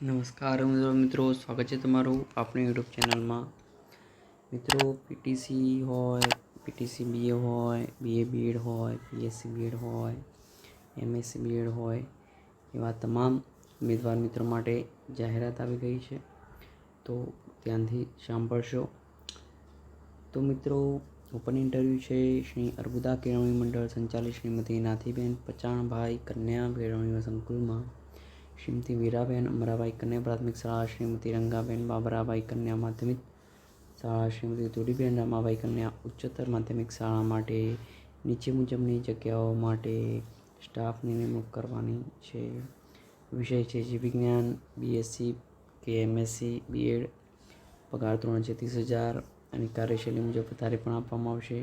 નમસ્કાર મિત્રો, સ્વાગત છે તમારું આપણી યુટ્યુબ ચેનલમાં. મિત્રો પીટીસી હોય પીટીસી બીએ હોય બીએ બીએડ હોય પીએસસી બીએડ હોય એમએસસી બીએડ હોય, એવા તમામ ઉમેદવાર મિત્રો માટે જાહેરાત આવી ગઈ છે. તો ધ્યાનથી સાંભળશો. તો મિત્રો ઓપન ઇન્ટરવ્યૂ છે શ્રી અર્બુદા કેળવણી મંડળ સંચાલિત શ્રીમતી નાથીબેન પચાણભાઈ કન્યા કેળવણી સંકુલમાં શ્રીમતી વીરાબેન અમરાભાઈ કન્યા પ્રાથમિક શાળા શ્રીમતી રંગાબેન બાબરાભાઈ કન્યા માધ્યમિક શાળા શ્રીમતી ધુડીબેન રામાભાઈ કન્યા ઉચ્ચતર માધ્યમિક શાળા માટે નીચે મુજબની જગ્યાઓ માટે સ્ટાફની નિમણૂક કરવાની છે. વિષય છે જીવ વિજ્ઞાન બીએસસી કે એમએસસી બીએડ પગાર ત્રણ છે ત્રીસ હજાર અને કાર્યશૈલી મુજબ વધારે પણ આપવામાં આવશે.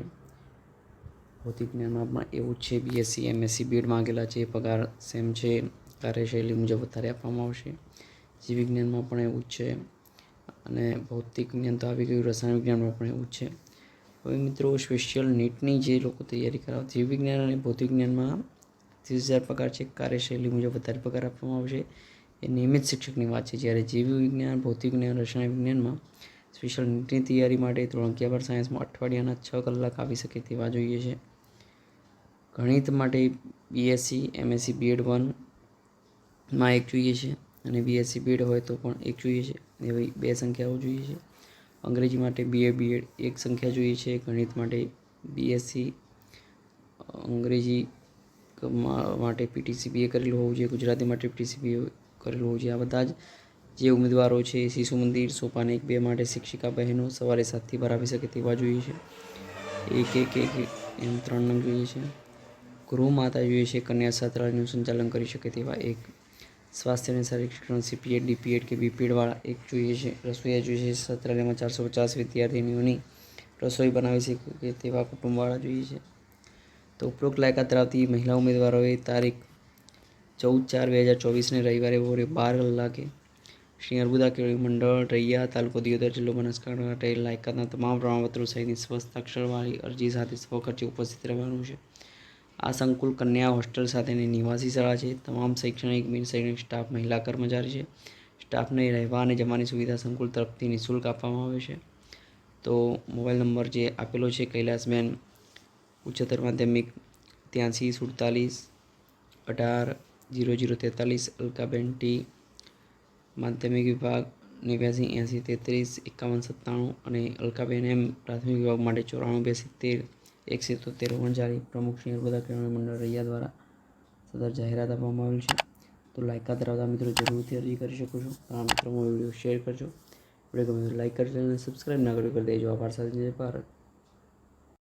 ભૌતિક જ્ઞાનમાં પણ એવું જ છે બીએસસી એમએસસી બીએડ માંગેલા છે, પગાર સેમ છે. કાર્યશૈલી મુજબ વધારે આપવામાં આવશે. જીવ વિજ્ઞાનમાં પણ એવું છે. અને ભૌતિક વિજ્ઞાન તો આવી ગયું, રસાયણ વિજ્ઞાનમાં પણ એવું છે. હવે મિત્રો સ્પેશિયલ નીટની જે લોકો તૈયારી કરાવે જીવ અને ભૌતિક વિજ્ઞાનમાં ત્રીસ હજાર પગાર છે. કાર્યશૈલી મુજબ વધારે પગાર આપવામાં આવશે. એ નિયમિત શિક્ષકની વાત છે. જ્યારે જીવ વિજ્ઞાન ભૌતિક વિજ્ઞાન રસાયણ વિજ્ઞાનમાં સ્પેશિયલ નીટની તૈયારી માટે ધોરણ અગિયાર સાયન્સમાં અઠવાડિયાના છ કલાક આવી શકે તેવા જોઈએ છે. ગણિત માટે બીએસસી એમએસસી બીએડ વન માં એક જોઈએ છે અને બીએસસી બીએડ હોય તો પણ એક જોઈએ છે. એવી બે સંખ્યાઓ જોઈએ છે. અંગ્રેજી માટે બીએ બીએડ એક સંખ્યા જોઈએ છે. ગણિત માટે બીએસસી અંગ્રેજી માટે પીટીસી બીએ કરેલું હોવું જોઈએ. ગુજરાતી માટે પીટીસી બીએ કરેલું હોવું જોઈએ. આ બધા જ જે ઉમેદવારો છે, શિશુ મંદિર, સોપાન એક બે માટે શિક્ષિકા બહેનો સવારે સાતથી બાર આવી શકે તેવા જોઈએ છે. એક એક એક એમ ત્રણ નામ જોઈએ છે. ગૃહ માતા જોઈએ છે. કન્યા છાત્રાલયનું સંચાલન કરી શકે તેવા એક સ્વાસ્થ્ય અને શારીરિક શિક્ષણ સીપીએડ ડીપીએડ કે બીપીએડવાળા એક જોઈએ છે, રસોઈયા જોઈએ છે. છાત્રાલયમાં ચારસો પચાસ વિદ્યાર્થીનીઓની રસોઈ બનાવી શકે તેવા કુટુંબવાળા જોઈએ છે. તો ઉપરોક્ત લાયકાત ધરાવતી મહિલા ઉમેદવારોએ તારીખ ચૌદ ચાર બે હજાર ચોવીસને રવિવારે બપોરે બાર કલાકે શ્રી અર્બુદા કેળવી મંડળ, રૈયા તાલુકો દિયોદર જિલ્લો બનાસકાંઠા માટે લાયકાતના તમામ પ્રમાણપત્રો સહિતની સ્વસ્થ અક્ષરવાળી અરજી સાથે સ્વખર્ચે ઉપસ્થિત રહેવાનું છે. આ સંકુલ કન્યા હોસ્ટેલ સાથેની નિવાસી શાળા છે. તમામ શૈક્ષણિક, બિન શૈક્ષણિક સ્ટાફ, મહિલા કર્મચારી છે. સ્ટાફને રહેવા અને જમવાની સુવિધા સંકુલ તરફથી નિઃશુલ્ક આપવામાં આવે છે. તો મોબાઈલ નંબર જે આપેલો છે, કૈલાસબેન ઉચ્ચતર માધ્યમિક, ત્યાંસી, સુડતાલીસ, અઢાર, જીરો જીરો તેતાલીસ, અલકાબેન ટી, માધ્યમિક વિભાગ નેવ્યાસી, એંસી, તેત્રીસ, એકાવન, સત્તાણું અને અલકાબેન એમ પ્રાથમિક વિભાગ માટે ચોરાણું બે સિત્તેર એક તોતેર ઓગણચાળીસ પ્રમુખ શ્રી નર્મદા કિરણ મંડળ રૈયા દ્વારા સદર જાહેરાત આપવામાં આવેલ છે. તો લાયકાત ધરાવતા મિત્રો જરૂરથી અરજી કરી શકો છો. આ મિત્રોમાં વીડિયો શેર કરજો. વીડિયો ગમે તો લાઈક કરજો અને સબસ્ક્રાઈબ ના કર્યો કરી દેજો આભાર સાથે ભારત.